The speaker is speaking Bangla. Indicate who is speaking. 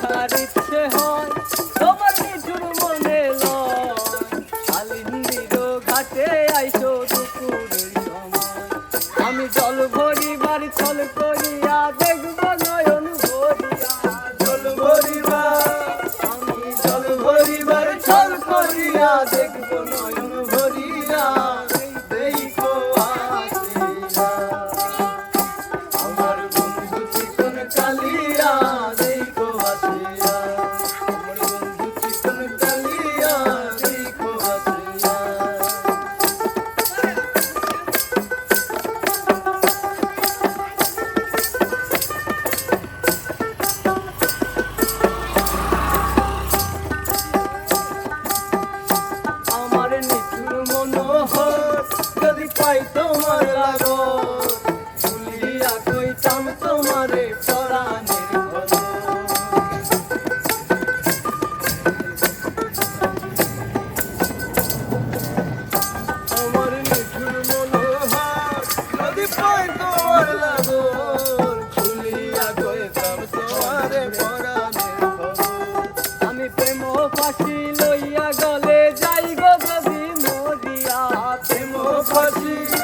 Speaker 1: দেখার ইচ্ছে হয়, তোমার নিঠুর মনে লয়। আলিন্দির ঘাটে আইসো দুপুরের সময়। আমি জল ভরিবার ছল করিয়া দেখব নয়ন ভরিয়া। জল ভরিবার, আমি জল ভরিবার ছল যাই তোমার লাগো তুলিয়া কইতাম তোমারে পরাণে আমার নিঠুর মনোহর নদী পাই তোমার লাগো I'm Prabhupada Ji.